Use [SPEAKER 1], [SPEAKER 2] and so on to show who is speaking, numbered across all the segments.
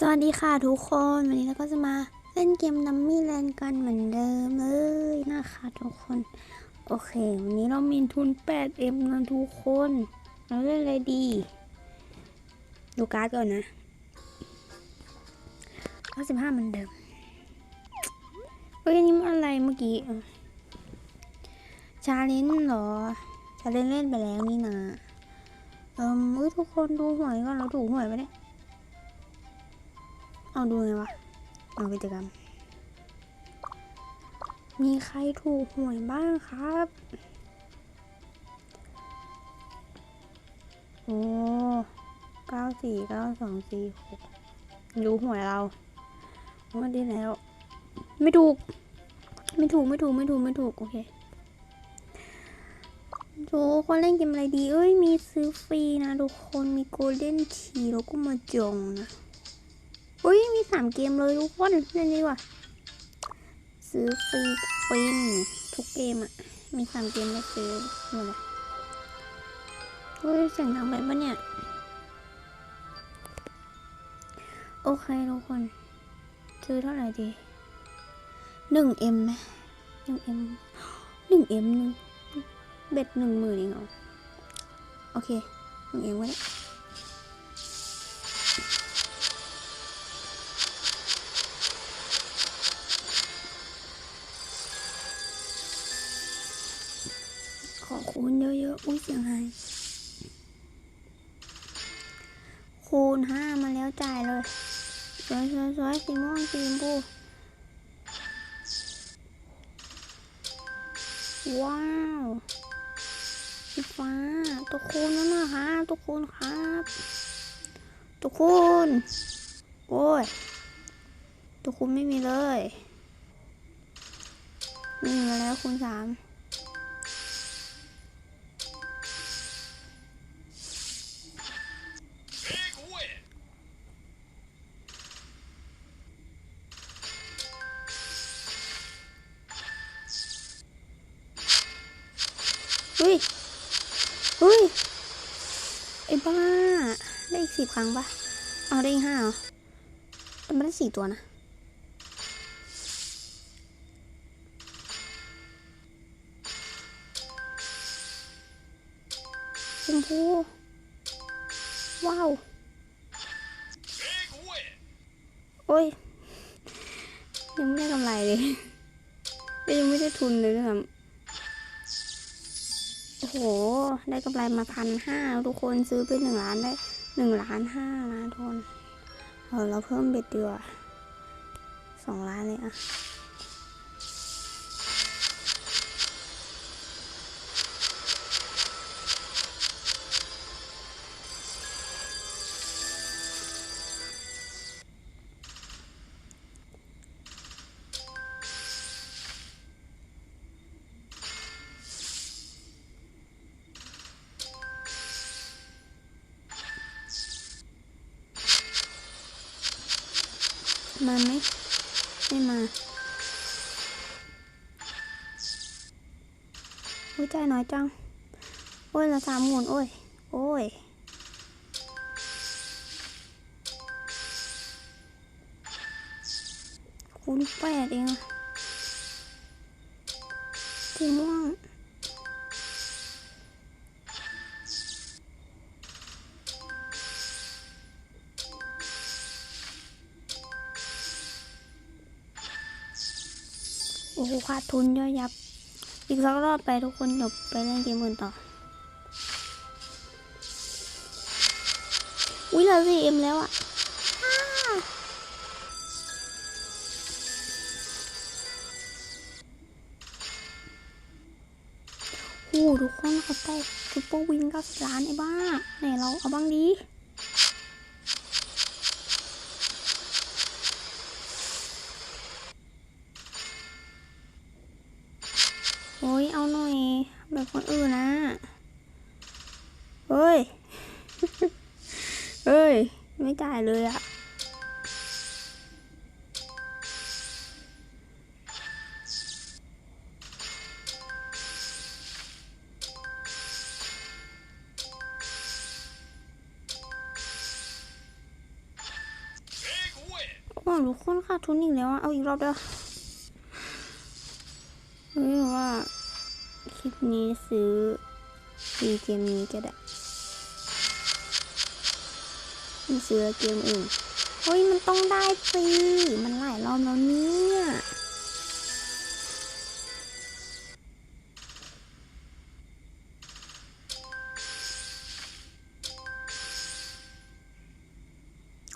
[SPEAKER 1] สวัสดีค่ะทุกคนวันนี้เราก็จะมาเล่นเกมนัมมี่แลนกันเหมือนเดิมเลยนะคะทุกคน โอเค วันนี้เรามีทุน 8M นะทุกคน เราเล่นอะไรดี ดูการ์ดก่อนนะ95เหมือนเดิมเฮ้ยนี่มันอะไรเมื่อกี้ชาเลนจ์เหรอชาเลนจ์เล่นไปแล้วนี่นะเออุ้ยทุกคนดูหวยก่อนเราถูกหวยไปเนี่ย เอาดูไงวะ เอากิจกรรม มีใครถูกหวยบ้างครับ โอ้เก้าสี่เก้าสองสี่หกรู้หวยเราวันที่แล้ว ไม่ถูก ไม่ถูก ไม่ถูก ไม่ถูก ไม่ถูก โอเคทุกคนเล่นเกมอะไรดี เอ้ย มีซื้อฟรีนะ ทุกคน มีโกลเด้นทีแล้วก็มาจงนะ อุ้ยมีสามเกมเลยทุกคนเล่นดีกว่าซื้อฟรีฟินทุกเกมอะมีสามเกมได้ซื้อหมดเลยเฮ้ยเสียงดังไปปะเนี่ย โอเคทุกคน ซื้อเท่าไหร่ดีหนึ่งเอ็มไหมหนึ่งเอ็มหนึ่งเอ็มหนึ่งเบ็ดหนึ่งหมื่นเองเหรอ โอเคหนึ่งเอ็มได้ คูณเยอะๆ อุ้ยเสียงหายคูณห้ามาแล้วจ่ายเลยสวยสวยสวยสีม่วงสีชมพูว้าวสีฟ้าตัวคูณนั่นนะคะตัวคูณครับตัวคูณโอ้ยตัวคูณไม่มีเลย ไม่มีมาแล้วคูณสาม ไอ้บ้า ได้อีกสิบครั้งปะเอาได้อีกห้าเหรอแต่ไม่ได้สี่ตัวนะชมพูว้าว โอ้ย ยังไม่ได้กำไรเลย ยังไม่ได้ทุนเลยนะครับ โอ้โห ได้กำไรมาพันห้าทุกคนซื้อไปหนึ่งล้านได้หนึ่งล้านห้านะทุกคนเออเราเพิ่มเบ็ดดีกว่าสองล้านเลยอะ มาไหมไม่มาอุ้ยใจน้อยจัง โอ้ยละสามหมุนโอ้ย โอ้ยคูณแปดเองอะสีม่วง ขาดทุนย่อยยับ อีกสักรอบไปทุกคนเดี๋ยวไปเล่นเกมอื่นต่อ อุ้ยเหลือสี่เอ็มแล้วอะโอ้ทุกคนเขาแตกซุปเปอร์วินเก้าสิบล้านไอ้บ้าไหนเราเอาบ้างดี โอ้ย เอาหน่อย แบบคนอื่นนะเฮ้ย เฮ้ย ไม่จ่ายเลยอะว้าวทุกคนค่ะทุนอีกแล้วอะเอาอีกรอบเด้อเฮ้ยว่า คลิปนี้ซื้อซีเกมนี้ก็ได้ไม่ซื้อเกมอื่นเฮ้ยมันต้องได้สิมันหลายรอบแล้วเนี่ย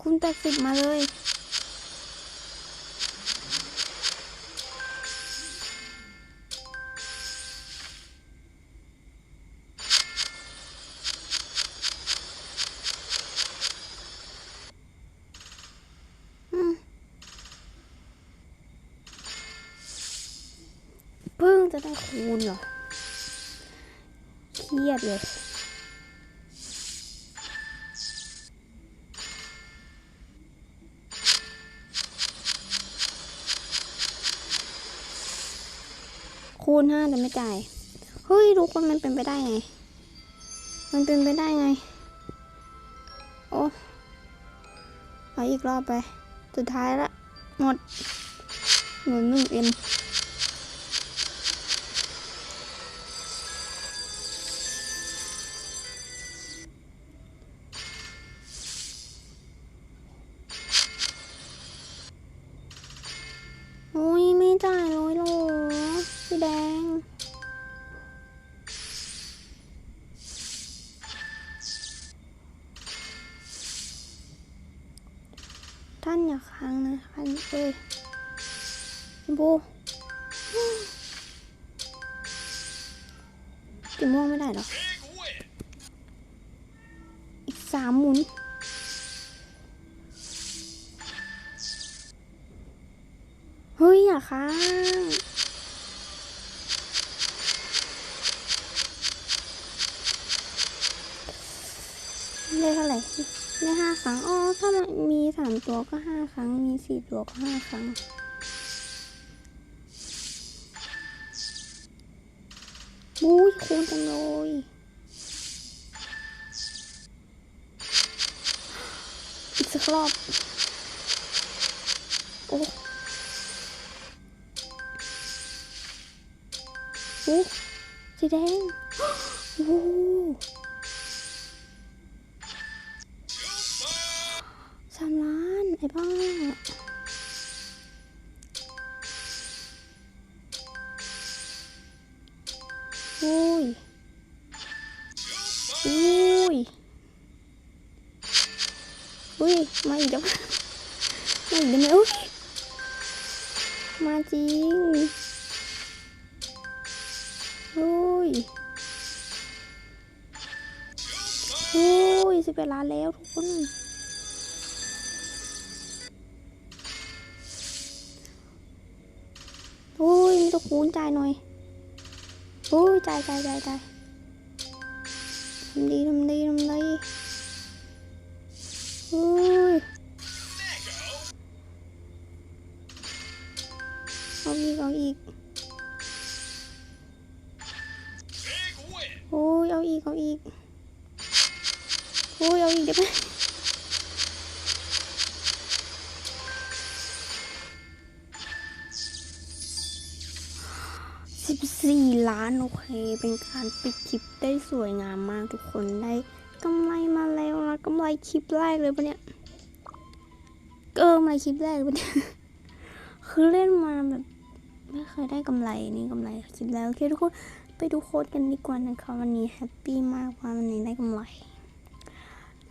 [SPEAKER 1] คุณแปดสิบมาเลย จะได้คูณเหรอเครียดเลยคูณห้าแต่ไม่จ่าย เฮ้ยทุกคนมันเป็นไปได้ไง มันเป็นไปได้ไง โอ้เอาอีกรอบไป สุดท้ายละ หมดหนุนหนึ่งเอ็น อย่าค้างนะคันเอ้ยชมพูสีม่วงไม่ได้หรอ อีกสามหมุนเฮ้ยอย่าค้าง ได้เท่าไหร่ ได้ห้าครั้งอ๋อถ้ามันมีสามตัวก็ห้าครั้ง มีสี่ตัวก็ห้าครั้ง บู๊ยคูณจังเลยอีกสักรอบโอ้โอ้สีแดงโอ้ ล้านไอ้บ้าโอ้ยโอ้ยอุ้ยมาอีกแล้วมาอีกแล้วมอุ้ยมาจริงโอ้ยโอ้ยสิบแปดล้านแล้วทุกคน ตัวคูณจ่ายหน่อยโอ้ยจ่ายจ่ายจ่ายจ่ายทำดีทำดีทำดีโอ้ยเอาอีกเอาอีกโอ้ยเอาอีกเอาอีกโอ้ยเอาอีกได้ไหมสิ สี่ล้านโอเค เป็นการปิดคลิปได้สวยงามมากทุกคนได้กำไรมาแล้วนะกำไรคลิปแรกเลยปะเนี่ยเกำไรคลิปแรกเลยปะเนี่ยคือเล่นมาแบบไม่เคยได้กำไรนี่กำไรคลิปแล้วโอเคทุกคนไปดูโค้ดกันดีกว่านะคะวันนี้แฮปปี้มากว่าวันนี้ได้กำไร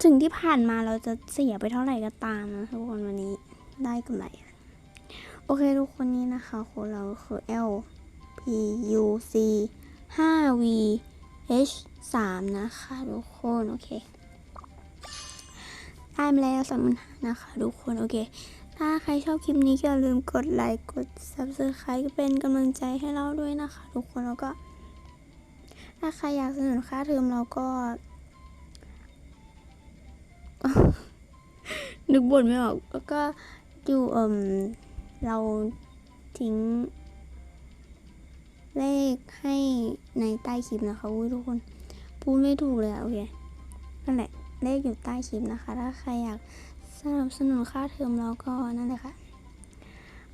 [SPEAKER 1] ถึงที่ผ่านมาเราจะเสียไปเท่าไหร่ก็ตามนะทุกคนวันนี้ได้กำไร โอเคทุกคนนี้นะคะโค้ดเราคือ L P U C 5 V H 3นะคะ ทุกคน โอเค ได้มาแล้วสำหรับนะคะ ทุกคน โอเค ถ้าใครชอบคลิปนี้ก็อย่าลืมกดไลค์ กด subscribe เป็นกำลังใจให้เราด้วยนะคะ ทุกคน แล้วก็ ถ้าใครอยากสนุนค่าเทอมเราก็นึกบทไม่ออก แล้วก็อยู่เอ่มเราทิ้ง เลขให้ในใต้คลิปนะคะอุ้ยทุกคนพูดไม่ถูกเลยอะโอเคนั่นแหละเลขอยู่ใต้คลิปนะคะ ถ้าใครอยากสนับสนุนค่าเทอมเราก็นั่นแหละค่ะ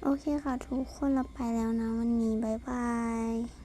[SPEAKER 1] โอเคค่ะ ทุกคนเราไปแล้วนะ วันนี้บายบาย